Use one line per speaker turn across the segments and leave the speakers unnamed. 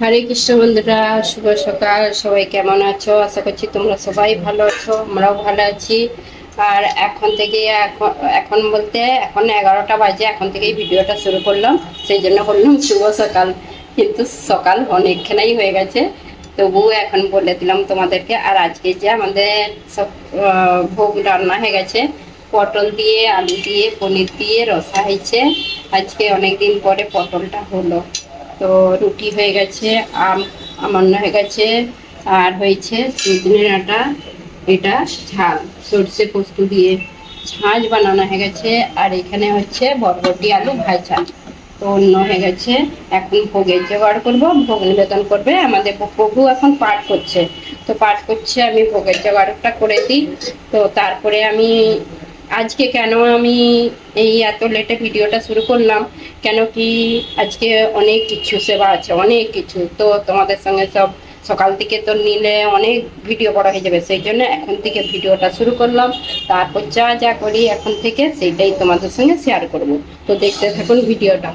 হরে কৃষ্ণ বন্ধুরা, শুভ সকাল। সবাই কেমন আছো? আশা করছি তোমরা সবাই ভালো আছো, আমরাও ভালো আছি। আর এখন থেকে এখন বলতে এখন এগারোটা বাজে, এখন থেকেই ভিডিওটা শুরু করলাম। সেই জন্য বললাম শুভ সকাল। কিন্তু সকাল অনেকখানাই হয়ে গেছে। তবুও এখন বলে দিলাম তোমাদেরকে, আর আজকে যে আমাদের সব ভোগ রান্না হয়ে গেছে, পটল দিয়ে, আলু দিয়ে, পনির দিয়ে, রসা হয়েছে। আজকে অনেক দিন পরে পটলটা হলো। তো রুটি হয়ে গেছে, আম আমান্য হয়ে গেছে, আর হয়েছে সুজনের আটা, এটা ঝাল, সর্ষে পোস্ত দিয়ে ঝাঁঝ বানানো হয়ে গেছে, আর এখানে হচ্ছে বরবটি আলু ভাজা। তো অন্য হয়ে গেছে, এখন ভোগের জোগাড় করব, ভোগ নিবেদন করবে আমাদের প্রভু এখন পাঠ করছে। তো পাঠ করছে, আমি ভোগের জোগাড়টা করে দিই। তো তারপরে আমি আজকে কেন আমি এই এত লেটে ভিডিওটা শুরু করলাম? কেন কি আজকে অনেক কিছু, সেবা আছে, অনেক কিছু। তো তোমাদের সঙ্গে সব সকাল থেকে তো নিলে অনেক ভিডিও বড় হয়ে যাবে। সেই জন্য এখন থেকে ভিডিওটা শুরু করলাম। তারপর যা যা করি এখন থেকে সেইটাই তোমাদের সঙ্গে শেয়ার করব। তো দেখতে থাকুন ভিডিওটা।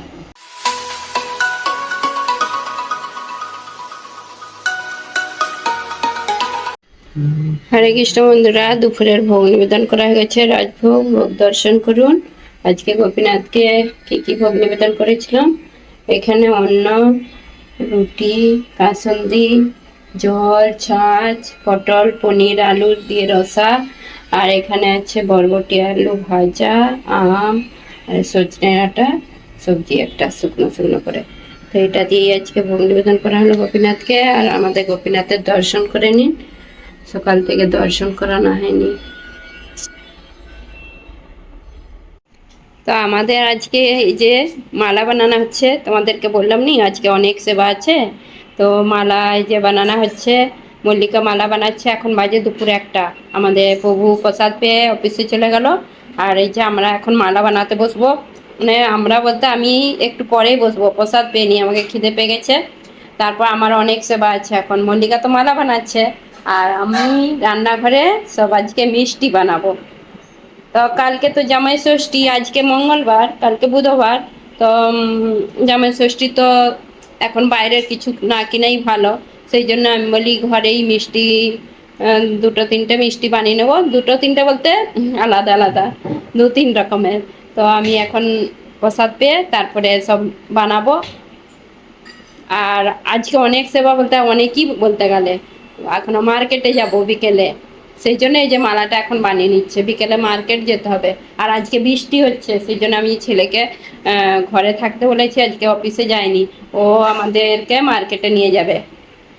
হরে কৃষ্ণ বন্ধুরা, দুপুরের ভোগ নিবেদন করা হয়ে গেছে। রাজভোগ, ভোগ দর্শন করুন। আজকে গোপীনাথকে কি কি ভোগ নিবেদন করেছিলাম? এখানে অন্ন, রুটি, কাসন্দি, জল, ছাঁচ, পটল, পনির আলুর দিয়ে রসা, আর এখানে আছে বরবটি, আলু ভাজা, আম, আর সজনে ডাঁটা সবজি একটা শুকনো শুকনো করে। তো এটা দিয়ে আজকে ভোগ নিবেদন করা হলো গোপীনাথকে, আর আমাদের গোপীনাথের দর্শন করে নিন। সকাল থেকে দর্শন করানো হয়নি। তো আমাদের আজকে এই যে মালা বানানো হচ্ছে, তোমাদেরকে বললাম নি, আজকে অনেক সেবা আছে। তো মালা এই যে বানানো হচ্ছে, মল্লিকা মালা বানাচ্ছে এখন বাজে দুপুর একটা। আমাদের প্রভু প্রসাদ পেয়ে অফিসে চলে গেল। আর এই যে আমরা এখন মালা বানাতে বসবো। মানে আমরা বলতে আমি একটু পরেই বসবো, প্রসাদ পেয়ে নিয়ে আমাকে খিদে পেয়ে গেছে। তারপর আমার অনেক সেবা আছে এখন। মল্লিকা তো মালা বানাচ্ছে। আর আমি রান্নাঘরে সব আজকে মিষ্টি বানাবো। তো কালকে তো জামাই ষষ্ঠী, আজকে মঙ্গলবার, কালকে বুধবার। তো জামাই ষষ্ঠী তো এখন বাইরের কিছু না কিনাই ভালো। সেই জন্য আমি বলি ঘরেই মিষ্টি দুটো তিনটে মিষ্টি বানিয়ে নেব। দুটো তিনটে বলতে আলাদা আলাদা, দু তিন রকমের। তো আমি এখন প্রসাদ পেয়ে তারপরে সব বানাবো। আর আজকে অনেক সেবা বলতে, অনেকই বলতে গেলে। এখনও মার্কেটে যাব বিকেলে। সেই জন্য এই যে মালাটা এখন বানিয়ে নিচ্ছে। বিকেলে মার্কেট যেতে হবে। আর আজকে বৃষ্টি হচ্ছে, সেই জন্য আমি ছেলেকে ঘরে থাকতে বলেছি, আজকে অফিসে যায়নি। ও আমাদেরকে মার্কেটে নিয়ে যাবে।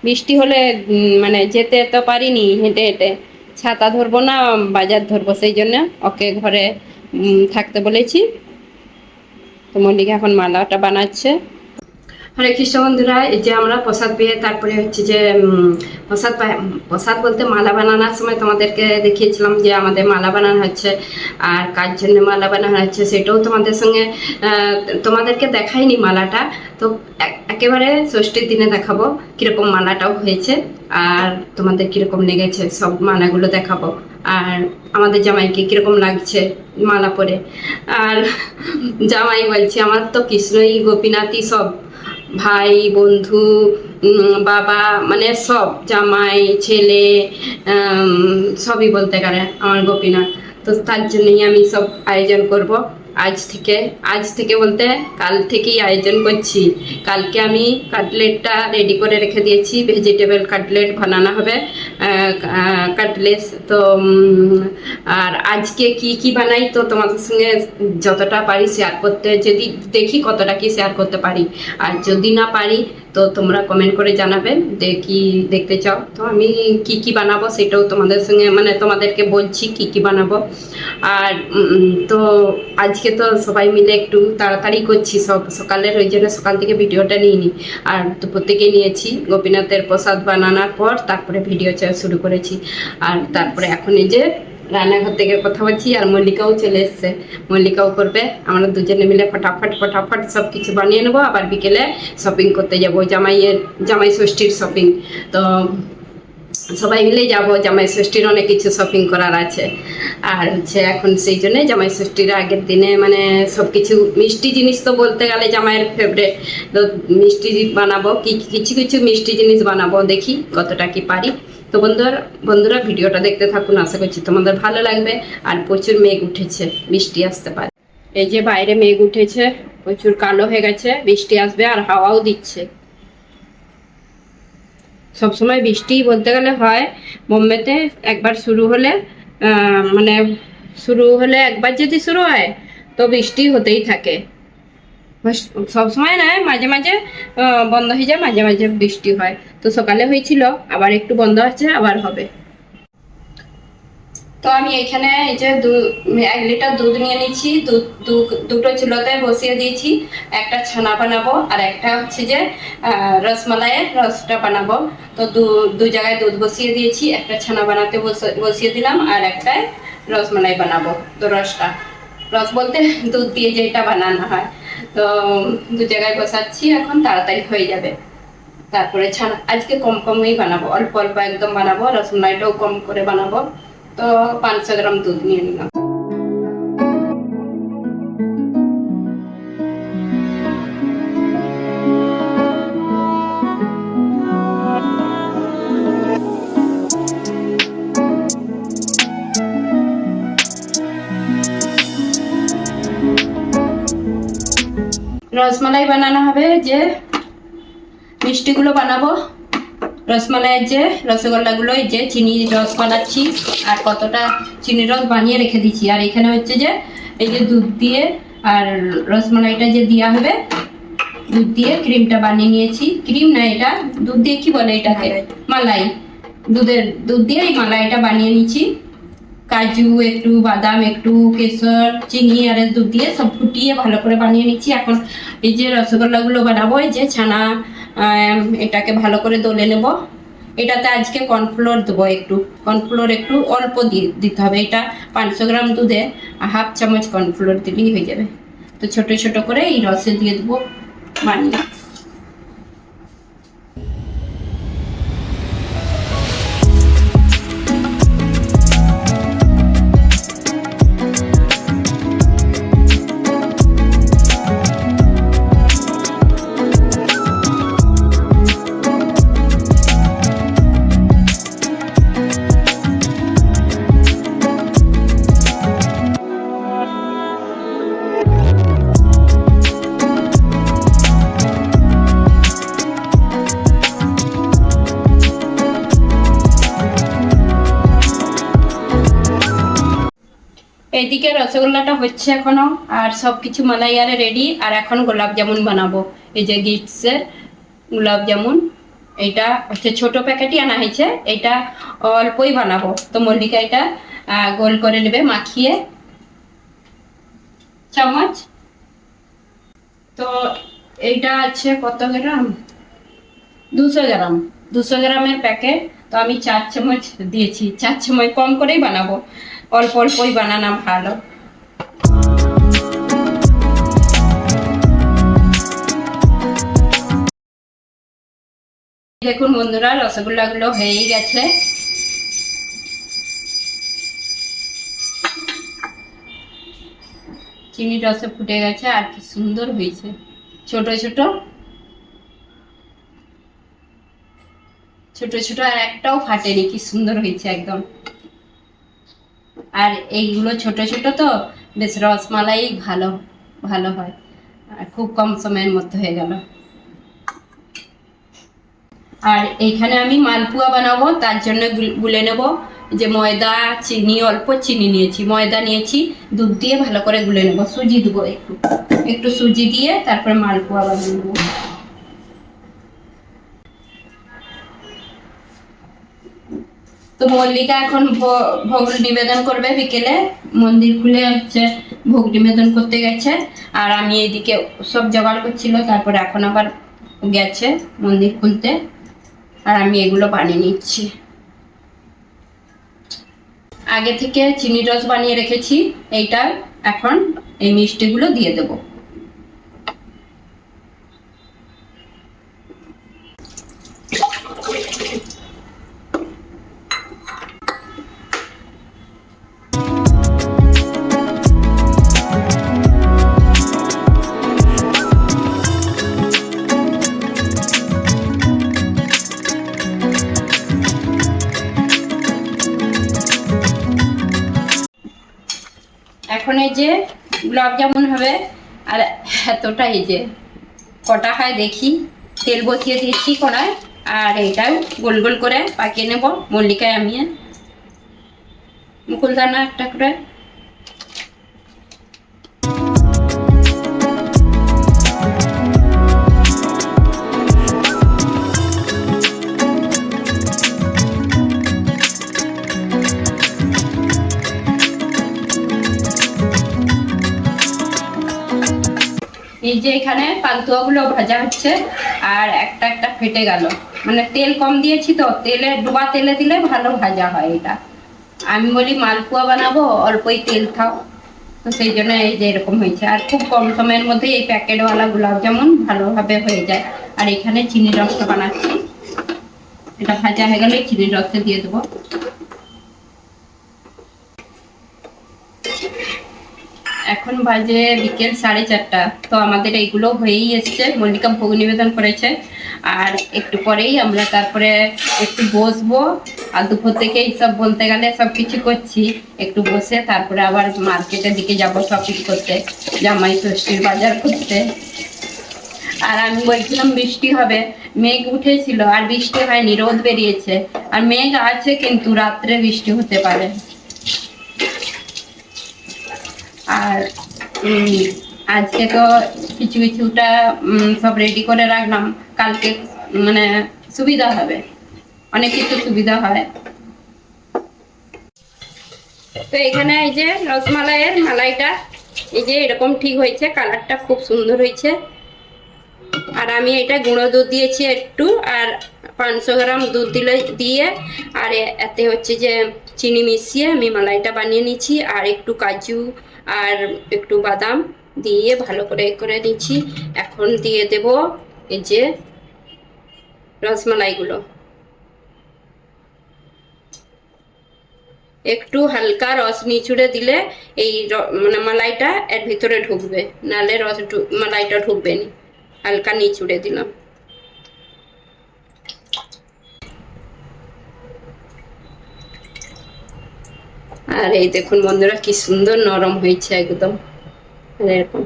বৃষ্টি হলে মানে যেতে তো পারিনি হেঁটে হেঁটে। ছাতা ধরবো না, বাজার ধরবো, সেই জন্য ওকে ঘরে থাকতে বলেছি। তো মল্লিকা এখন মালাটা বানাচ্ছে। হরে কৃষ্ণ বন্ধুরা, এই যে আমরা প্রসাদ পেয়ে তারপরে হচ্ছে যে প্রসাদ প্রসাদ বলতে মালা বানানোর সময় তোমাদেরকে দেখিয়েছিলাম যে আমাদের মালা বানানো হচ্ছে, আর কার জন্য মালা বানানো হচ্ছে সেটাও তোমাদের সঙ্গে তোমাদেরকে দেখাইনি মালাটা। তো একেবারে ষষ্ঠীর দিনে দেখাবো কীরকম মালাটাও হয়েছে, আর তোমাদের কীরকম লেগেছে, সব মালাগুলো দেখাবো। আর আমাদের জামাইকে কীরকম লাগছে মালা পরে। আর জামাই বলছি, আমার তো কৃষ্ণই, গোপীনাথই সব। ভাই, বন্ধু বাবা মানে সব, জামাই, ছেলে সবই বলতে পারে আমার গোপীনাথ। তো তার জন্যই আমি সব আয়োজন করব। আজ থেকে আজ থেকে বলতে কাল থেকেই আয়োজন করছি। কালকে আমি কাটলেটটা রেডি করে রেখে দিয়েছি ভেজিটেবল কাটলেট বানানো হবে। কাটলেট তো আর আজকে কি কি বানাই তো তোমাদের সঙ্গে যতটা পারি শেয়ার করতে, যদি দেখি কতটা কি শেয়ার করতে পারি। আর যদি না পারি তো তোমরা কমেন্ট করে জানাবে যে কি দেখতে চাও। তো আমি কি কি বানাবো সেটাও তোমাদের সঙ্গে মানে তোমাদেরকে বলছি কি কি বানাবো। আর তো আজকে তো সবাই মিলে একটু তাড়াতাড়ি করছি সব। সকালের ওই জন্য সকাল থেকে ভিডিওটা নিইনি। আর দুপুর থেকে নিয়েছি গোপীনাথের প্রসাদ বানানোর পর তারপরে ভিডিও শুরু করেছি। আর তারপরে এখন এই যে রান্নাঘর থেকে কথা বলছি আর মল্লিকাও চলে এসছে। মল্লিকাও করবে। আমরা দুজনে মিলে ফটাফট ফটাফট সব কিছু বানিয়ে নেব। আবার বিকেলে শপিং করতে যাব, জামাইয়ের, জামাই ষষ্ঠীর শপিং তো সবাই মিলে যাব। জামাই ষষ্ঠীর অনেক কিছু শপিং করার আছে। আর হচ্ছে এখন সেই জন্যে জামাই ষষ্ঠীর আগের দিনে মানে সব কিছু মিষ্টি জিনিস তো বলতে গেলে জামাইয়ের ফেভারেট তো মিষ্টি বানাবো, কি, কিছু কিছু মিষ্টি জিনিস বানাবো দেখি কতটা কি পারি। তো বন্ধুরা বন্ধুরা, ভিডিওটা দেখতে থাকুন, আশা করছি তোমাদের ভালো লাগবে। আর প্রচুর মেঘ উঠেছে, বৃষ্টি আসতে পারে। এই যে বাইরে মেঘ উঠেছে, প্রচুর কালো হয়ে গেছে, বৃষ্টি আসবে আর হাওয়াও দিচ্ছে। সবসময় বৃষ্টি বলতে গেলে হয়, বোম্বেতে একবার শুরু হলে মানে শুরু হলে একবার যদি শুরু হয়, তো বৃষ্টি হতেই থাকে। সবসময় নয় মাঝে মাঝে বন্ধ হয়ে যায়, মাঝে মাঝে বৃষ্টি হয়। তো সকালে হয়েছিল, আবার একটু বন্ধ আছে, আবার হবে। তো আমি এখানে এই যে দু- এক লিটার দুধ নিয়ে নিচ্ছি। দুটো চুলোতে বসিয়ে দিয়েছি। একটা ছানা বানাবো, আর একটা হচ্ছে যে রসমালাইয়ের রসটা বানাবো। তো দু জায়গায় দুধ বসিয়ে দিয়েছি। একটা ছানা বানাতে বসে- বসিয়ে দিলাম, আর একটায় রসমালাই বানাবো তো রসটা। রস বলতে দুধ দিয়ে যেটা বানানো হয়। তো দু জায়গায় বসাচ্ছি, এখন তাড়াতাড়ি হয়ে যাবে। তারপরে ছানা, আজকে কম কমই বানাবো, অল্প অল্প একদম বানাবো রসমালাইটাও কম করে বানাবো। তো পাঁচশো গ্রাম দুধ নিয়ে নিলাম। রসমালাই বানানো হবে যে মিষ্টিগুলো বানাবো। রসমালাইয়ের যে রসগোল্লাগুলো যে চিনি রস বানাচ্ছি আর কতটা চিনি রস বানিয়ে রেখে দিচ্ছি। আর এখানে হচ্ছে যে এই যে দুধ দিয়ে আর রসমালাইটা যে দেওয়া হবে দুধ দিয়ে ক্রিমটা বানিয়ে নিয়েছি। ক্রিম না এটা দুধ দিয়ে কি বলে এটাকে? মালাই। দুধের দুধ দিয়ে এই মালাইটা বানিয়ে নিয়েছি কাজু, একটু বাদাম, একটু কেশর, চিনি আর দুধ দিয়ে সব ফুটিয়ে ভালো করে বানিয়ে নিচ্ছি। এখন এই যে রসগোল্লাগুলো বানাবো, এই যে ছানা এটাকে ভালো করে দলে নেব। এটাতে আজকে কর্নফ্লোর দেবো একটু। কর্নফ্লোর একটু অল্প দিতে হবে। এটা পাঁচশো গ্রাম দুধে হাফ চামচ কর্নফ্লোর দিলেই হয়ে যাবে। তো ছোট ছোট করে এই রসে দিয়ে দেবো বানিয়ে। রসগোল্লাটা হচ্ছে এখনও, আর সব কিছু আরে রেডি আর এখন গোলাপ জামুন বানাবো। এই যে গিফটসের গোলাপ জামুন এটা হচ্ছে ছোট প্যাকেটই আনা হয়েছে এটা অল্পই বানাবো। তো মল্লিকা এটা গোল করে নেবে মাখিয়ে। চামচ। তো এইটা আছে কত গ্রাম? দুশো গ্রাম। দুশো গ্রামের প্যাকেট। তো আমি চার চামচ দিয়েছি। চার চামচ কম করেই বানাবো। অল্প অল্পই বানানো ভালো। দেখুন বন্ধুরা, রসগোল্লাগুলো হয়েই গেছে। চিনি রসে ফুটে গেছে, আর কি সুন্দর হয়েছে। ছোট ছোট। ছোট ছোট, আর একটাও ফাটেনি, কি সুন্দর হয়েছে একদম। আর এইগুলো ছোট ছোট তো, বেশ রসমালাই ভালো ভালো হয়। আর খুব কম সময়ের মধ্যে হয়ে গেল। আর এইখানে আমি মালপুয়া বানাবো, তার জন্য গুলে নেব যে ময়দা, চিনি, অল্প চিনি নিয়েছি। ময়দা নিয়েছি, দুধ দিয়ে ভালো করে গুলে নেব। সুজি দেবো একটু। একটু সুজি দিয়ে তারপরে মালপুয়া বানিয়ে নেব। তো মল্লিকা এখন ভোগ নিবেদন করবে বিকেলে। মন্দির খুলে হচ্ছে ভোগ নিবেদন করতে গেছে। আর আমি এইদিকে সব জোগাড় করছিল, তারপরে এখন আবার গেছে মন্দির খুলতে। আর আমি এগুলো বানিয়ে নিচ্ছি। আগে থেকে চিনি রস বানিয়ে রেখেছি, এইটা এখন এই মিষ্টিগুলো দিয়ে দেবো। গোলাপ জামুন হবে? আর এতটা এই যে কটা হয় দেখি। তেল বসিয়ে দিচ্ছি কড়ায় আর এটাও গোল গোল করে পাকিয়ে নেব। মল্লিকায় আমি মুকুলদানা একটা করে। যে এখানে পান্তুয়াগুলো ভাজা হচ্ছে, আর একটা একটা ফেটে গেল। মানে তেল কম দিয়েছি তো, তেলে, ডোবা তেলে দিলে ভালো ভাজা হয় এটা। আমি বলি, মালপোয়া বানাবো, অল্পই তেল খাও। তো সেই জন্য এই যে এরকম হয়েছে। আর খুব কম সময়ের মধ্যে এই প্যাকেটওয়ালা গোলাপ জামুন ভালোভাবে হয়ে যায়। আর এখানে চিনির রসটা বানাচ্ছি। এটা ভাজা হয়ে গেলে চিনির রসটা দিয়ে দেবো। এখন বাজে বিকেল সাড়ে চারটা। তো আমাদের এইগুলো হয়েই এসছে, মল্লিকা ভোগ নিবেদন করেছে। আর একটু পরেই আমরা তারপরে একটু বসবো। আর দুপুর থেকে এইসব বলতে গেলে সব কিছু করছি। একটু বসে তারপরে আবার মার্কেটের দিকে যাব শপিং করতে, জামাই ষষ্ঠীর বাজার করতে। আর আমি বলছিলাম বৃষ্টি হবে, মেঘ উঠেছিল, আর বৃষ্টি হয়নি, রোদ বেরিয়েছে। আর মেঘ আছে কিন্তু রাত্রে বৃষ্টি হতে পারে। আর আজকে তো কিছু কিছুটা সব রেডি করে রাখলাম। কালকে মানে সুবিধা হবে। অনেক কিছু সুবিধা হয়। তো এখানে এই যে রসমালাইয়ের মালাইটা, এই যে এরকম ঠিক হয়েছে, কালারটা খুব সুন্দর হয়েছে। আর আমি এটা গুঁড়ো দুধ দিয়েছি একটু, আর পাঁচশো গ্রাম দুধ দিলে, দিয়ে, আর এতে হচ্ছে যে চিনি মিশিয়ে আমি মালাইটা বানিয়ে নিচ্ছি, আর একটু কাজু আর একটু বাদাম দিয়ে ভালো করে করে নিচ্ছি। এখন দিয়ে দেব এই যে রসমালাইগুলো। একটু হালকা রস নিচুড়ে দিলে এই মানে মালাইটা এর ভিতরে ঢুকবে। নালে রস মালাইটা ঢুকবে না হালকা নিচুড়ে দিলাম। আর এই দেখুন বন্ধুরা, কি সুন্দর নরম হয়েছে একদম। এরকম।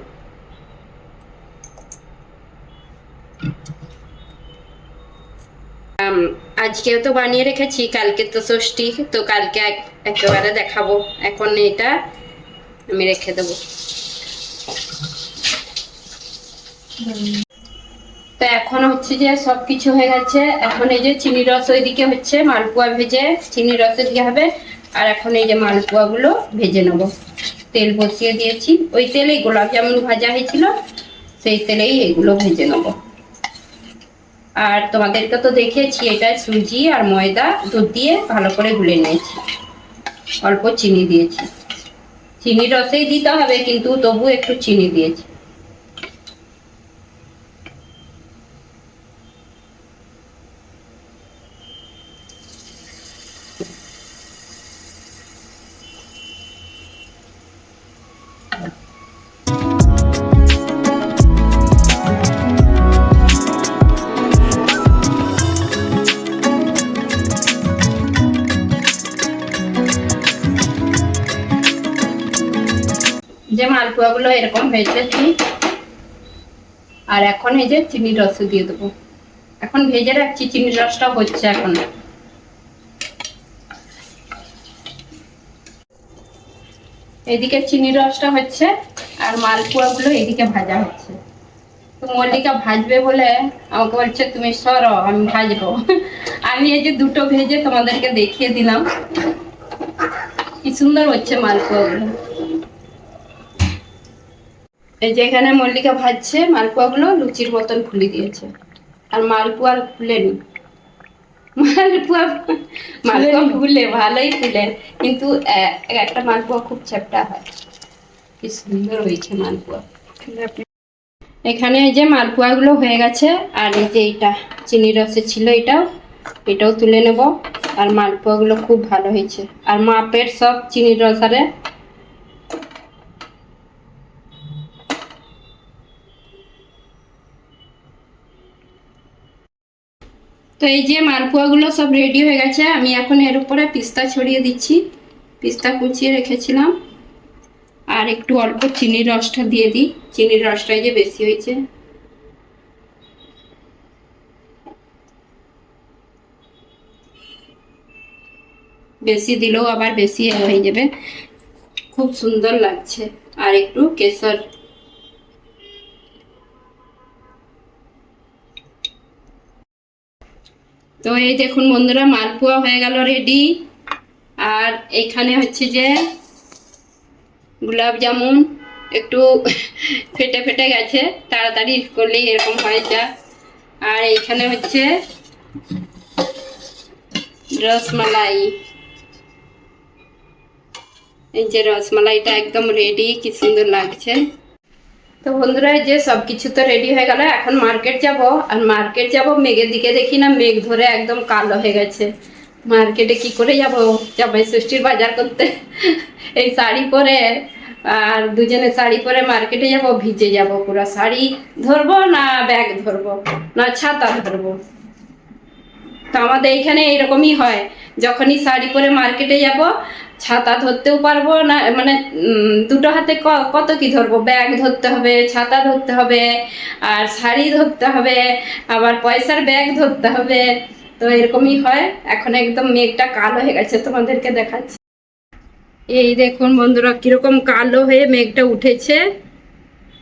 আজকেও তো বানিয়ে রেখেছি, কালকে তো ষষ্ঠী, তো কালকে একেবারে দেখাবো। এখন এটা আমি রেখে দেবো। তো এখন হচ্ছে যে সব কিছু হয়ে গেছে। এখন এই যে চিনি রস ওইদিকে হচ্ছে, মালপোয়া ভেজে চিনি রস দিকে হবে। আর এখন এই যে মালপোয়াগুলো ভেজে নেব। তেল বসিয়ে দিয়েছি। ওই তেলেই গোলাপ জামুন ভাজা হয়েছিল, সেই তেলেই এগুলো ভেজে নেব। আর তোমাদেরকে তো দেখিয়েছি, এটা সুজি আর ময়দা দুধ দিয়ে ভালো করে গুলে নিয়েছি। অল্প চিনি দিয়েছি। চিনি রসেই দিতে হবে, কিন্তু তবু একটু চিনি দিয়েছি। এরকম হয়েছে ঠিক আর এখন এই যে চিনির রস দিয়ে দেবো। এখন ভেজে রাখছি, চিনির রসটা হচ্ছে এখন। এদিকে চিনির রসটা হচ্ছে আর মালপোয়াগুলো এদিকে ভাজা হচ্ছে। তো মল্লিকা ভাজবে বলে আমাকে বলছে, তুমি সরো, আমি ভাজবো। আমি এই যে দুটো ভেজে তোমাদেরকে দেখিয়ে দিলাম। কি সুন্দর হচ্ছে মালপোয়াগুলো। এই যে এখানে মল্লিকা ভাজছে মালপোয়াগুলো লুচির মতন খুলে দিয়েছে। আর মালপোয়া আর ফুলেনি। মালপোয়া মালপোয়া ফুলে ভালোই ফুলে। কিন্তু একটা মালপোয়া খুব চ্যাপটা হয়। কি সুন্দর হয়েছে মালপোয়া। এখানে এই যে মালপোয়াগুলো হয়ে গেছে আর এই যে এইটা চিনি রসে ছিল এটাও এটাও তুলে নেব। আর মালপোয়াগুলো খুব ভালো হয়েছে। আর মাপের সব চিনির রসারে তো এই যে মালপোয়াগুলো সব রেডি হয়ে গেছে, আমি এখন এর উপরে পিস্তা ছড়িয়ে দিচ্ছি। পিস্তা কুচিয়ে রেখেছিলাম। আর একটু অল্প চিনির রসটা দিয়ে দিই। চিনির রসটাই যে বেশি হয়েছে। বেশি দিলেও আবার বেশি হয়ে যাবে। খুব সুন্দর লাগছে। আর একটু কেশর তো এই দেখুন বন্ধুরা, মালপোয়া হয়ে গেল রেডি আর এখানে হচ্ছে যে গোলাপ জামুন একটু ফেটে ফেটে গেছে, তাড়াতাড়ি করলেই এরকম হয় যা আর এইখানে হচ্ছে রসমালাই। এই যে রসমালাইটা একদম রেডি কি সুন্দর লাগছে। তো বন্ধুরা যে সব কিছু তো রেডি হয়ে গেল। এখন মার্কেট যাব। আর মার্কেট যাব মেঘের দিকে। দেখি না মেঘ ধরে একদম কালো হয়ে গেছে। মার্কেটে কি করে যাব? জামাই ষষ্ঠীর বাজার করতে। এই শাড়ি পরে আর দুজনে শাড়ি পরে মার্কেটে যাব, ভিজে যাব পুরো শাড়ি। ধরবো না ব্যাগ ধরবো? না ছাতা ধরবো? তো আমাদের এইখানে এইরকমই হয়। যখনই শাড়ি পরে মার্কেটে যাব, ছাতা ধরতেও পারব না মানে দুটো হাতে কত কি ধরবো? ব্যাগ ধরতে হবে, ছাতা ধরতে হবে, আর শাড়ি ধরতে হবে, আবার পয়সার ব্যাগ ধরতে হবে। তো এরকমই হয়। এখন একদম মেঘটা কালো হয়ে গেছে তোমাদেরকে দেখাচ্ছি। এই দেখুন বন্ধুরা, কীরকম কালো হয়ে মেঘটা উঠেছে।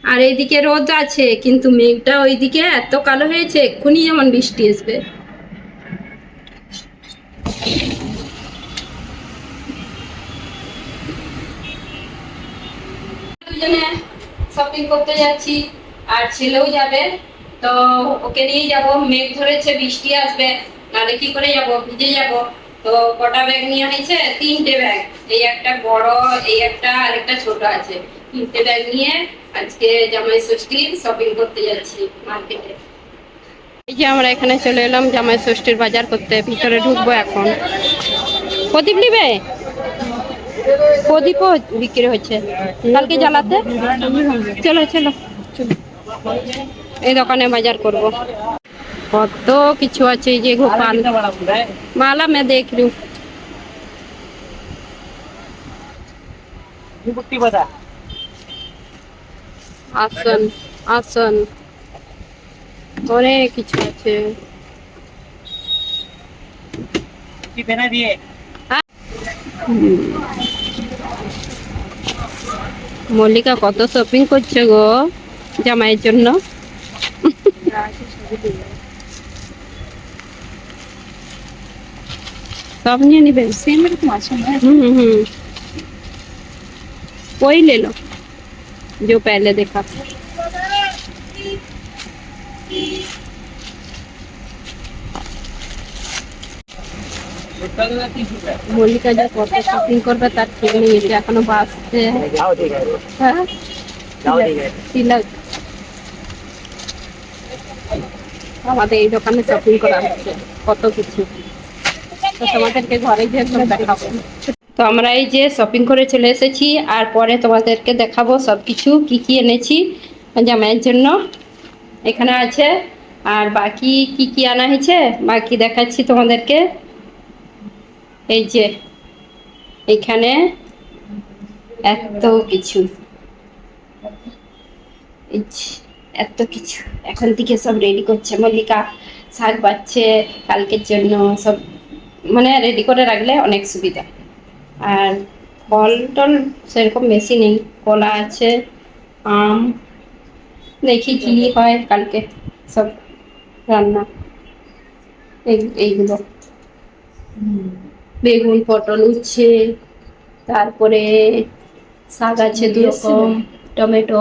আর এইদিকে রোদ আছে, কিন্তু মেঘটা ওইদিকে এত কালো হয়েছে, এক্ষুনি যেমন বৃষ্টি আসবে। শপিং করতে যাচ্ছি, আর ছেলেও যাবে, তো ওকে নিয়ে যাব। মেঘ ধরেছে, বৃষ্টি আসবে, নাহলে কি করে যাব? ভিজে যাব। তো কটা ব্যাগ নিয়ে হয়েছে তিনটে ব্যাগ এই একটা বড়, এই একটা, আর একটা ছোট আছে। তিনটে ব্যাগ নিয়ে আজকে জামাই শপিং করতে যাচ্ছি মার্কেটে এই যে আমরা এখানে চলে এলাম জামাই ষষ্ঠীর বাজার করতে ভিতরে ঢুকবো এখন। প্রদীপ নিবে? প্রদীপও বিক্রি হচ্ছে। কালকে জ্বালাতে? চলো চলো এই দোকানে বাজার করব। কত কিছু আছে এই যে গোপাল। মালা মে দেখ লু আসন আসন। অনেক কিছু আছে। মল্লিকা কত শপিং করছে গো জামাইয়ের জন্য? সব নিয়ে নিবেন
সেম এরকম আছে
হুম হুম ওই লে লো जो पहले देखा মল্লিকা যা কত শপিং করবে তার ঠিক নেই এটা
এখনও বাঁচছে।
হ্যাঁ? আমাদের এই দোকানে শপিং করা হচ্ছে কত কিছু। তো তোমাদেরকে ঘরে যে একদম দেখাবো। তো আমরা এই যে শপিং করে চলে এসেছি আর পরে তোমাদেরকে দেখাবো সব কিছু কী কী এনেছি জামাইয়ের জন্য। এখানে আছে আর বাকি কি কি আনা হয়েছে বাকি দেখাচ্ছি তোমাদেরকে। এই যে, এখানে এত কিছু। এত কিছু। এখন থেকে সব রেডি করছে। মল্লিকা শাক পাচ্ছে কালকের জন্য। সব মানে রেডি করে রাখলে অনেক সুবিধা। আর ফল টল সেরকম বেশি নেই। কলা আছে, আম, দেখি কি হয় কালকে সব রান্না। এই- এইগুলো। বেগুন পটল উচ্ছে তারপরে শাক আছে দু রকম টমেটো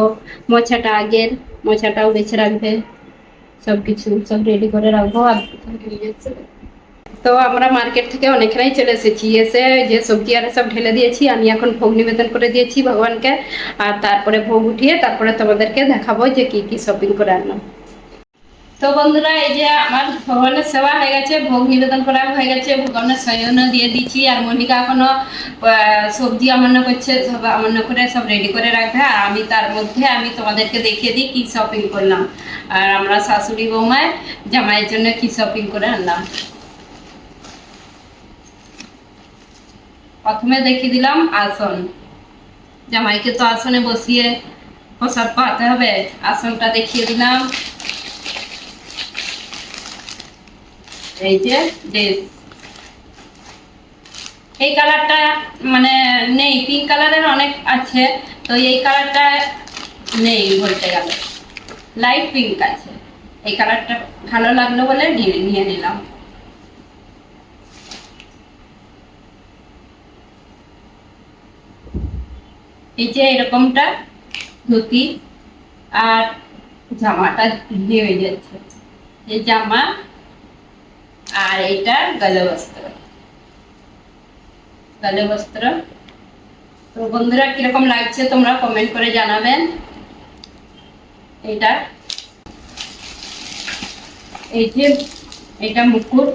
মোচাটা আগের মোচাটাও বেছে রাখবে। সব কিছু সব রেডি করে রাখব। আর তো আমরা মার্কেট থেকে অনেকটাই চলে এসেছি। এসে যে সবজি আর সব ঢেলে দিয়েছি। আমি এখন ভোগ নিবেদন করে দিয়েছি ভগবানকে। আর তারপরে ভোগ উঠিয়ে তারপরে তোমাদেরকে দেখাবো যে কি কি শপিং করে আনলাম। তো বন্ধুরা, এই যে আমার ভগবানের সেবা হয়ে গেছে, ভোগ নিবেদন করা হয়ে গেছে, ভগবানের সয়নও দিয়ে দিচ্ছি, আর মনিকা এখনও সবজি আমান্য করছে, সব আমান্য করে সব রেডি করে রাখবে, আর আমি তার মধ্যে আমি তোমাদেরকে দেখিয়ে দিই কি শপিং করলাম। আর আমরা শাশুড়ি বৌমায় জামাইয়ের জন্য কি শপিং করে আনলাম। প্রথমে দেখিয়ে দিলাম আসন। জামাইকে তো আসনে বসিয়ে প্রসাদ পাতে হবে, আসনটা দেখিয়ে দিলাম। এই যে কালারটা মানে নেই পিঙ্ক কালারের অনেক আছে, তো এই কালারটা নেই বলতে গেলে। লাইট পিঙ্ক আছে। এই কালারটা ভালো লাগল বলে নিয়ে নিলাম। এই যে এরকমটা ধুতি আর জামাটা হয়ে যাচ্ছে। এই জামা আর এটা গলে বস্ত্র। গলে বস্ত্র। তো বন্ধুরা, কীরকম লাগছে তোমরা কমেন্ট করে জানাবেন। এটা এই যে এটা মুকুট।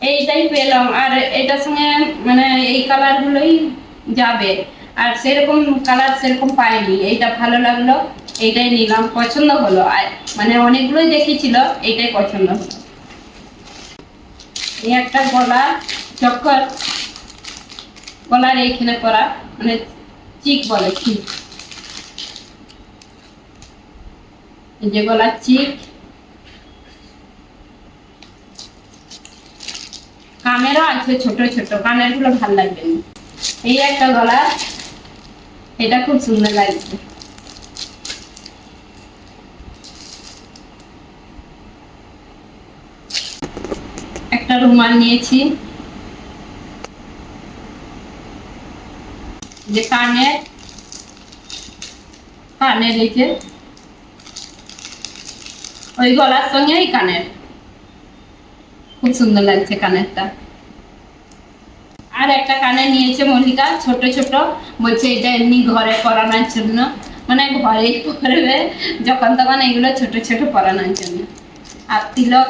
এইটাই পেলাম। আর এটার সঙ্গে মানে এই কালার গুলোই যাবে। আর সেরকম কালার সেরকম পাইনি। এইটা ভালো লাগল। এইটাই নিলাম, পছন্দ হলো। আর মানে অনেকগুলোই দেখিয়েছিল এইটাই পছন্দ হলো। এই একটা গলা চক্কর গলার এইখানে করা মানে চিক বলে, চিক। যে গলার চিক। কানেরও আছে ছোট ছোট। কানেরগুলো ভালো লাগবে এই একটা গলা, এটা খুব সুন্দর লাগছে একটা রুমাল নিয়েছি। যে কানের কানের এই ওই গলার সঙ্গে এই কানের। খুব সুন্দর লাগছে কানেরটা। আর একটা কানে নিয়েছে মল্লিকা, ছোট ছোট। বলছে, এটা এমনি ঘরে পরানোর জন্য। মানে ঘরেই পরবে, যখন তখন এগুলো ছোট ছোট পরানোর জন্য। আর তিলক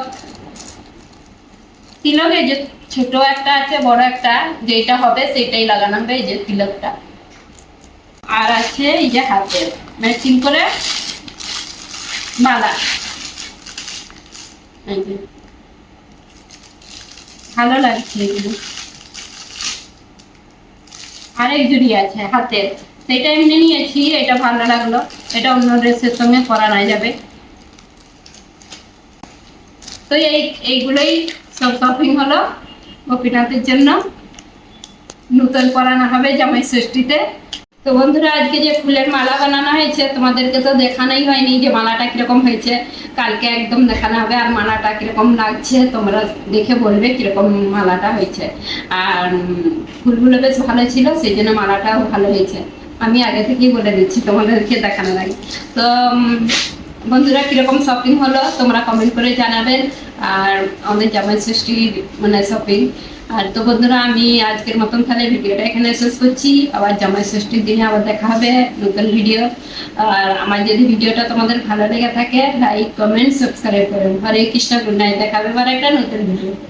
তিলক যে ছোট একটা আছে, বড় একটা যেটা হবে সেটাই লাগানো হবে, এই যে তিলকটা। আর আছে এই যে হাতে ম্যাচিং করে মালা। ভালো লাগছে এগুলো। আরেক জুড়ি আছে হাতে সেটা এমনি নিয়েছি, এটা ভালো লাগল। এটা অন্য ড্রেসের সঙ্গে পরানো যাবে। তো এই, এইগুলোই সব শপিং হলো। গোপীনাথের জন্য নূতন পরানো হবে জামাই ষষ্ঠীতে। তো বন্ধুরা, আজকে যে ফুলের মালা বানানো হয়েছে, তোমাদেরকে তো দেখানোই হয়নি যে মালাটা কীরকম হয়েছে। কালকে একদম দেখানো হবে আর মালাটা কীরকম লাগছে, তোমরা দেখে বলবে কীরকম মালাটা হয়েছে। আর ফুলগুলো বেশ ভালো ছিল, সেই জন্য মালাটাও ভালো হয়েছে। আমি আগে থেকেই বলে দিচ্ছি তোমাদেরকে দেখানোর আগে। তো বন্ধুরা, কীরকম শপিং হলো, তোমরা কমেন্ট করে জানাবেন আর আমাদের জামাই ষষ্ঠীর মানে শপিং আর তো বন্ধুরা, আমি আজকের মতন তাহলে ভিডিওটা এখানে শেষ করছি। আবার জামাই ষষ্ঠীর দিনে আবার দেখা হবে নতুন ভিডিও আর আমার যদি ভিডিওটা তোমাদের ভালো লেগে থাকে লাইক কমেন্ট সাবস্ক্রাইব করুন। হরে কৃষ্ণ গুড নাইট দেখাবে আবার একটা নতুন ভিডিও